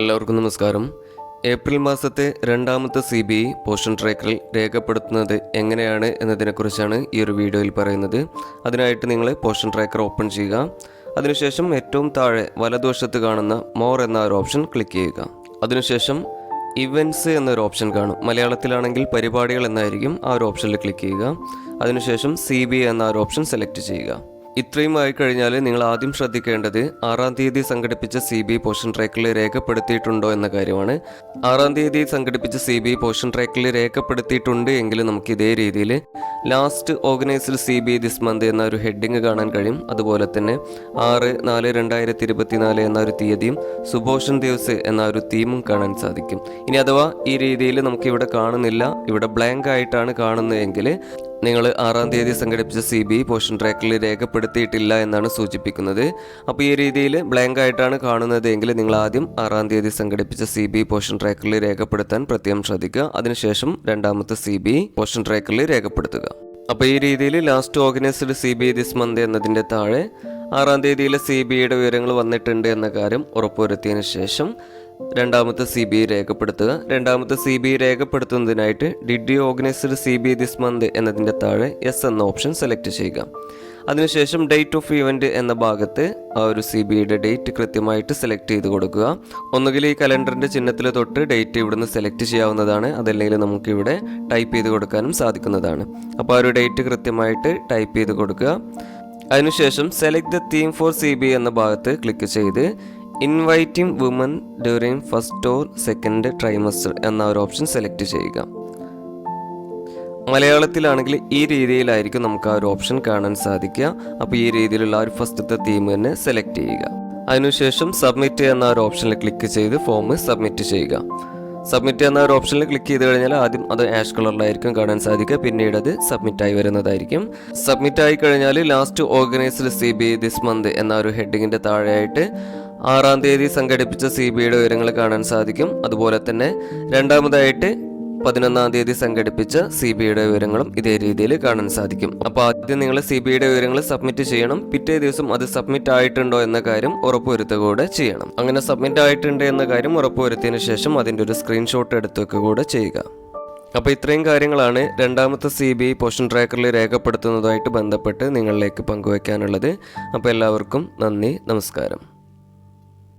എല്ലാവർക്കും നമസ്കാരം. ഏപ്രിൽ മാസത്തെ രണ്ടാമത്തെ സി ബി ഐ പോഷൻ ട്രാക്കറിൽ രേഖപ്പെടുത്തുന്നത് എങ്ങനെയാണ് എന്നതിനെക്കുറിച്ചാണ് ഈ ഒരു വീഡിയോയിൽ പറയുന്നത്. അതിനായിട്ട് നിങ്ങൾ പോഷൻ ട്രാക്കർ ഓപ്പൺ ചെയ്യുക. അതിനുശേഷം ഏറ്റവും താഴെ വലതുവശത്ത് കാണുന്ന മോർ എന്ന ഒരു ഓപ്ഷൻ ക്ലിക്ക് ചെയ്യുക. അതിനുശേഷം ഇവന്റ്സ് എന്നൊരു ഓപ്ഷൻ കാണും. മലയാളത്തിലാണെങ്കിൽ പരിപാടികൾ എന്നായിരിക്കും ആ ഒരു ഓപ്ഷനിൽ ക്ലിക്ക് ചെയ്യുക. അതിനുശേഷം സി ബി എന്ന ഒരു ഓപ്ഷൻ സെലക്ട് ചെയ്യുക. ഇത്രയും ആയി കഴിഞ്ഞാൽ നിങ്ങൾ ആദ്യം ശ്രദ്ധിക്കേണ്ടത് ആറാം തീയതി സംഘടിപ്പിച്ച സി ബി പോഷൻ ട്രാക്കിൽ രേഖപ്പെടുത്തിയിട്ടുണ്ടോ എന്ന കാര്യമാണ്. ആറാം തീയതി സംഘടിപ്പിച്ച സി ബി പോഷൻ ട്രാക്കിൽ രേഖപ്പെടുത്തിയിട്ടുണ്ട് എങ്കിൽ നമുക്ക് ഇതേ രീതിയിൽ last organised C B this month എന്ന ഒരു ഹെഡിങ് കാണാൻ കഴിയും. അതുപോലെ തന്നെ ആറ് നാല് രണ്ടായിരത്തി ഇരുപത്തിനാല് എന്ന ഒരു തീയതിയും സുഭോഷൻ ദിവസ് എന്ന ഒരു തീമും കാണാൻ സാധിക്കും. ഇനി അഥവാ ഈ രീതിയിൽ നമുക്ക് ഇവിടെ കാണുന്നില്ല ഇവിടെ ബ്ലാങ്ക് ആയിട്ടാണ് കാണുന്നതെങ്കിൽ നിങ്ങൾ ആറാം തീയതി സംഘടിപ്പിച്ച സി ബി പോഷൻ ട്രാക്കിൽ രേഖപ്പെടുത്തിയിട്ടില്ല എന്നാണ് സൂചിപ്പിക്കുന്നത്. അപ്പോൾ ഈ രീതിയിൽ ബ്ലാങ്ക് ആയിട്ടാണ് കാണുന്നത് എങ്കിൽ നിങ്ങൾ ആദ്യം ആറാം തീയതി സംഘടിപ്പിച്ച സി ബി പോഷൻ ട്രാക്കിൽ രേഖപ്പെടുത്താൻ പ്രത്യേകം ശ്രദ്ധിക്കുക. അതിനുശേഷം രണ്ടാമത്തെ സി ബി പോഷൻ ട്രാക്കിൽ രേഖപ്പെടുത്തുക. അപ്പോൾ ഈ രീതിയിൽ last organised C B this month എന്നതിന്റെ താഴെ ആറാം തീയതിയിലെ സി ബിയുടെ വിവരങ്ങൾ വന്നിട്ടുണ്ട് എന്ന കാര്യം ഉറപ്പുവരുത്തിയതിനു ശേഷം രണ്ടാമത്തെ സി ബി രേഖപ്പെടുത്തുക. രണ്ടാമത്തെ C B രേഖപ്പെടുത്തുന്നതിനായിട്ട് did you organised C B this month എന്നതിന്റെ താഴെ എസ് എന്ന ഓപ്ഷൻ സെലക്ട് ചെയ്യുക. അതിനുശേഷം ഡേറ്റ് ഓഫ് ഇവന്റ് എന്ന ഭാഗത്ത് ആ ഒരു സി ബിയുടെ ഡേറ്റ് കൃത്യമായിട്ട് സെലക്ട് ചെയ്ത് കൊടുക്കുക. ഒന്നുകിൽ ഈ കലണ്ടറിന്റെ ചിഹ്നത്തിൽ തൊട്ട് ഡേറ്റ് ഇവിടുന്ന് സെലക്ട് ചെയ്യാവുന്നതാണ്. അതല്ലെങ്കിൽ നമുക്കിവിടെ ടൈപ്പ് ചെയ്ത് കൊടുക്കാനും സാധിക്കുന്നതാണ്. അപ്പോൾ ആ ഒരു ഡേറ്റ് കൃത്യമായിട്ട് ടൈപ്പ് ചെയ്ത് കൊടുക്കുക. അതിനുശേഷം select the theme for C B എന്ന ഭാഗത്ത് ക്ലിക്ക് ചെയ്ത് inviting women during first or second trimester എന്ന ഒരു ഓപ്ഷൻ സെലക്ട് ചെയ്യുക. മലയാളത്തിലാണെങ്കിൽ ഈ രീതിയിലായിരിക്കും നമുക്ക് ആ ഒരു ഓപ്ഷൻ കാണാൻ സാധിക്കുക. അപ്പോൾ ഈ രീതിയിലുള്ള ഒരു ഫസ്റ്റത്തെ തീം തന്നെ സെലക്ട് ചെയ്യുക. അതിനുശേഷം സബ്മിറ്റ് എന്ന ഒരു ഓപ്ഷനിൽ ക്ലിക്ക് ചെയ്ത് ഫോം സബ്മിറ്റ് ചെയ്യുക. സബ്മിറ്റ് എന്ന ഒരു ഓപ്ഷനിൽ ക്ലിക്ക് ചെയ്ത് കഴിഞ്ഞാൽ ആദ്യം അത് ആഷ് കളറിലായിരിക്കും കാണാൻ സാധിക്കുക. പിന്നീട് അത് സബ്മിറ്റ് ആയി വരുന്നതായിരിക്കും. സബ്മിറ്റ് ആയി കഴിഞ്ഞാൽ last organised C B this month എന്ന ഒരു ഹെഡിങ്ങിന്റെ താഴെയായിട്ട് ആറാം തീയതി സംഘടിപ്പിച്ച സി ബിയുടെ വിവരങ്ങൾ കാണാൻ സാധിക്കും. അതുപോലെ തന്നെ രണ്ടാമതായിട്ട് പതിനൊന്നാം തീയതി സംഘടിപ്പിച്ച സി ബിയുടെ വിവരങ്ങളും ഇതേ രീതിയിൽ കാണാൻ സാധിക്കും. അപ്പോൾ ആദ്യം നിങ്ങൾ സി ബിയുടെ വിവരങ്ങൾ സബ്മിറ്റ് ചെയ്യണം. പിറ്റേ ദിവസം അത് സബ്മിറ്റ് ആയിട്ടുണ്ടോ എന്ന കാര്യം ഉറപ്പുവരുത്തുകൂടെ ചെയ്യണം. അങ്ങനെ സബ്മിറ്റ് ആയിട്ടുണ്ട് എന്ന കാര്യം ഉറപ്പുവരുത്തിയതിനു ശേഷം അതിന്റെ ഒരു സ്ക്രീൻഷോട്ട് എടുത്തുവെക്കുക കൂടെ ചെയ്യുക. അപ്പോൾ ഇത്രയും കാര്യങ്ങളാണ് രണ്ടാമത്തെ സി ബി പോഷൻ ട്രാക്കറിൽ രേഖപ്പെടുത്തുന്നതുമായിട്ട് ബന്ധപ്പെട്ട് നിങ്ങളിലേക്ക് പങ്കുവയ്ക്കാനുള്ളത് അപ്പോൾ എല്ലാവർക്കും നന്ദി നമസ്കാരം.